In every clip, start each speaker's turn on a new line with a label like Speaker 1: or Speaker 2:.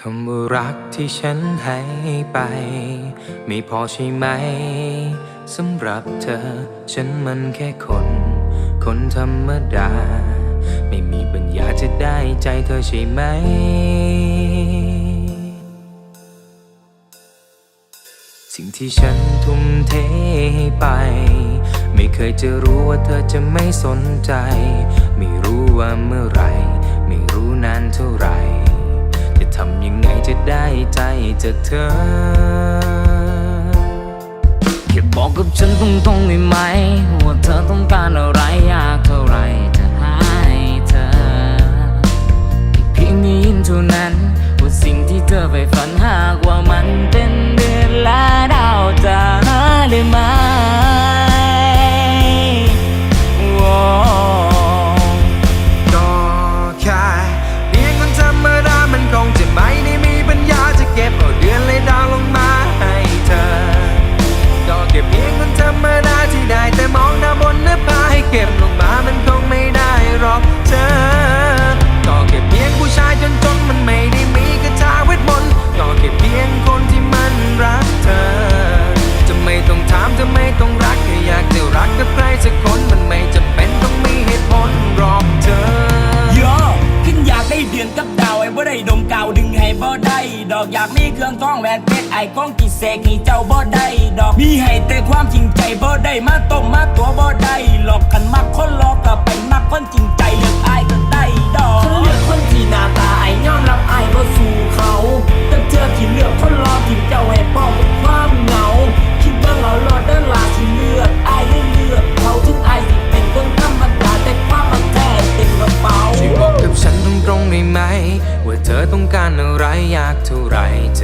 Speaker 1: คำว่ารักที่ฉันให้ไป ไม่พอใช่ไหมสำหรับเธอ ฉันมันแค่คน คนธรรมดา ไม่มีปัญญาจะได้ใจเธอใช่ไหม สิ่งที่ฉันทุ่มเทให้ไป ไม่เคยจะรู้ว่าเธอจะไม่สนใจไม่ ใจจากเธอ แค่บอกกับฉันตรงๆได้ไหม ว่าเธอต้องการอะไรอยากเท่าไรจะให้เธอ เพียงได้ยินเท่านั้น ดาวไอ้
Speaker 2: บ่ได้ดมกาว
Speaker 3: ดึงให้บ่ได้ ดอกอยากมีเครื่องทองแหวนเพชรไอ้ก้องกิเสกให้เจ้าบ่ได้ ดอกมีให้แต่ความจริงใจบ่ได้มาต้มมาตัวบ่ได้หลอกกันมากคนหลอก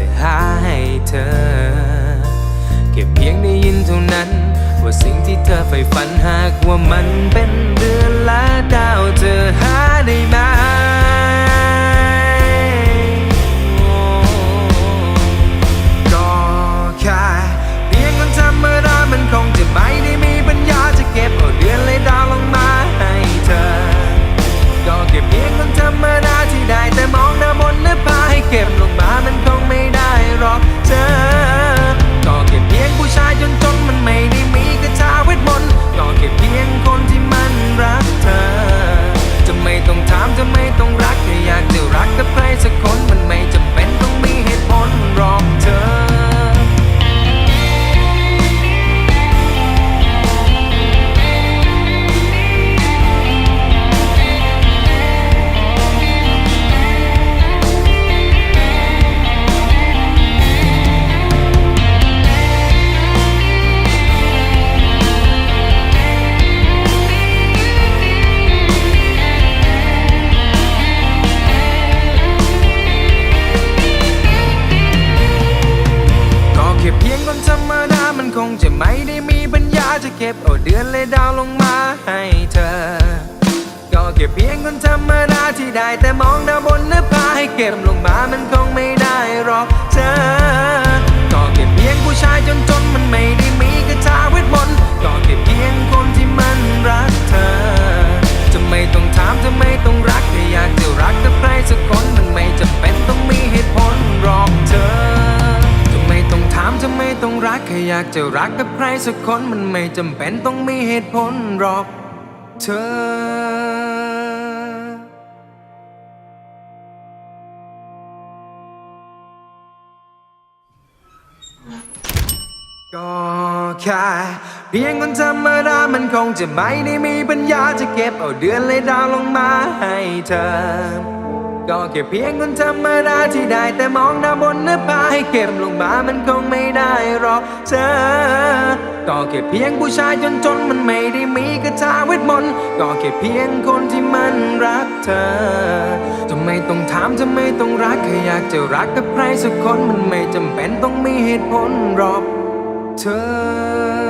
Speaker 3: จะ
Speaker 1: หาให้เธอ แค่เพียงได้ยินเท่านั้น ว่าสิ่งที่เธอใฝ่ฝันหากว่ามันเป็นเดือนละดา
Speaker 2: งจะไม่ได้มีปัญญาจะเก็บเอาเดือนเลยดาวลงมาให้เธอ ก็เก็บเพียงคนธรรมดาที่ได้แต่มองดาวบนหน้าผาให้เก็บลงมามันคงไม่ได้ ต้องรักแค่อยากจะรักกับใครสักคนมันไม่จำเป็นต้องมีเหตุผลหรอก เธอก็แค่เพียงคนธรรมดามันคงจะไม่ได้มีปัญญาจะเก็บเอาเดือนเลยดาวลงมาให้เธอ ก็แค่เพียงคนธรรมดาที่ได้แต่มองดาวบนหน้าผาให้เก็บลงมามันคงไม่ได้หรอกเธอ ก็แค่เพียงผู้ชายจนจนมันไม่ได้มีกระทาเวทมนต์ก็แค่เพียงคนที่มันรักเธอจะไม่ต้องถามจะไม่ต้องรักแค่อยากจะรักกับใครสักคนมันไม่จำเป็นต้องมีเหตุผลหรอกเธอ